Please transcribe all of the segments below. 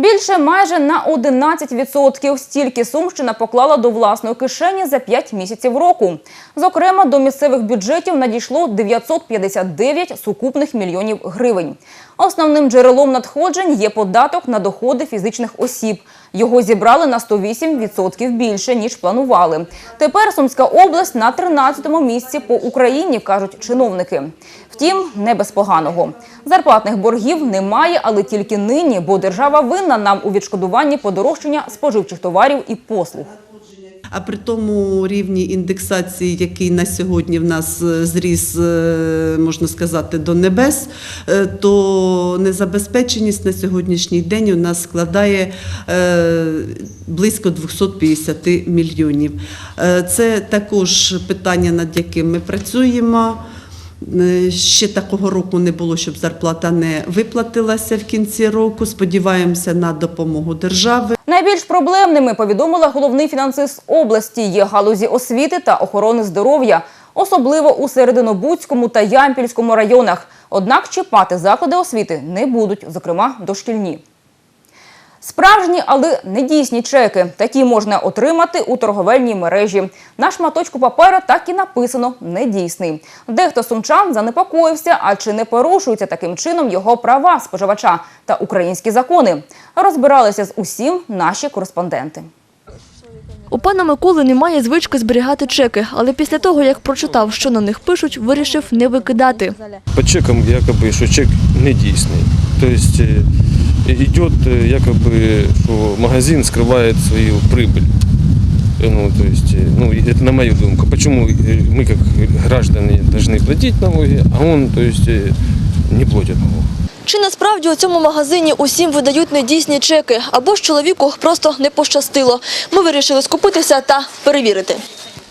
Більше майже на 11% стільки Сумщина поклала до власної кишені за 5 місяців року. Зокрема, до місцевих бюджетів надійшло 959 сукупних мільйонів гривень. Основним джерелом надходжень є податок на доходи фізичних осіб. Його зібрали на 108% більше, ніж планували. Тепер Сумська область на 13-му місці по Україні, кажуть чиновники. Втім, не без поганого. Зарплатних боргів немає, але тільки нині, бо держава винна нам у відшкодуванні подорожчання споживчих товарів і послуг. А при тому рівні індексації, який на сьогодні в нас е, зріс, е, можна сказати, до небес, е, то незабезпеченість на сьогоднішній день у нас складає близько 250 мільйонів. Це також питання, над яким ми працюємо. Е, Ще такого року не було, щоб зарплата не виплатилася в кінці року. Сподіваємося на допомогу держави. Найбільш проблемними, повідомила головний фінансист області, є галузі освіти та охорони здоров'я, особливо у Серединобудському та Ямпільському районах. Однак чіпати заклади освіти не будуть, зокрема дошкільні. Справжні, але недійсні чеки. Такі можна отримати у торговельній мережі. На шматочку паперу так і написано «недійсний». Дехто сумчан занепокоївся, а чи не порушуються таким чином його права споживача та українські закони. Розбиралися з усім наші кореспонденти. У пана Миколи немає звички зберігати чеки, але після того, як прочитав, що на них пишуть, вирішив не викидати. По чекам якобы, что чек недейственный. То есть э, идет э, якобы, что магазин скрывает свою прибыль. Э, Ну, то есть, э, ну, и это на мою думку. Почему э, мы, как граждане, должны платить налоги, а он, то есть, э, не платит налоги? Чи насправді у цьому магазині усім видають недійсні чеки, або ж чоловіку просто не пощастило. Ми вирішили скупитися та перевірити.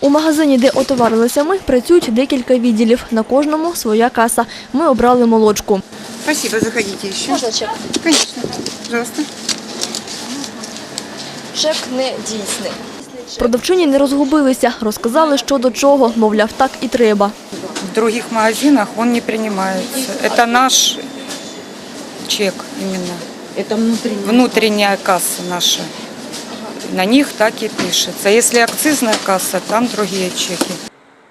У магазині, де отоварилися ми, працюють декілька відділів. На кожному своя каса. Ми обрали молочку. Спасибо, заходите еще. Можна чек? Конечно, пожалуйста. Чек не дійсний. Продавчині не розгубилися, розказали, що до чого, мовляв, так і треба. В других магазинах он не принимается. Это наш чек именно. Это внутренний. Внутренняя наша На них так и пишется. Если акцизная касса, там другие чеки.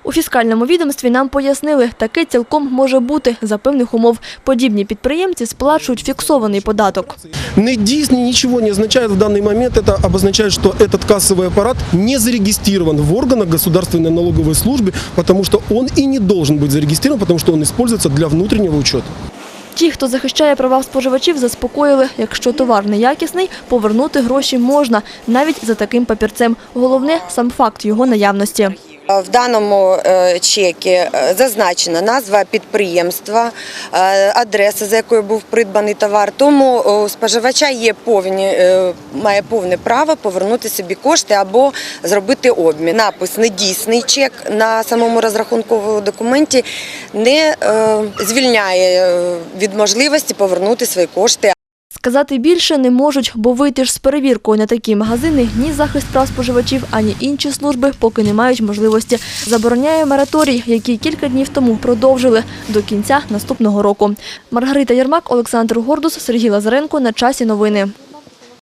У фіскальному відомстві нам пояснили, таке цілком може бути за певних умов. Подібні підприємці сплачують фіксований податок. Недійсний ничего не означает в данный момент. Это обозначает, что этот кассовый аппарат не зарегистрирован в органах государственной налоговой службы, потому что он и не должен быть зарегистрирован, потому что он используется для внутреннего учета. Ті, хто захищає права споживачів, заспокоїли, якщо товар неякісний, повернути гроші можна, навіть за таким папірцем. Головне – сам факт його наявності. В даному е, чекі е, зазначена назва підприємства, е, адреса, за якою був придбаний товар. Тому споживача є повні, е, має повне право повернути собі кошти або зробити обмін. Напис недійсний чек на самому розрахунковому документі не е, звільняє е, від можливості повернути свої кошти. Сказати більше не можуть, бо вийти ж з перевіркою на такі магазини ні захист прав споживачів, ані інші служби поки не мають можливості. Забороняє мораторій, який кілька днів тому продовжили до кінця наступного року. Маргарита Єрмак, Олександр Гордус, Сергій Лазаренко. На часі новини.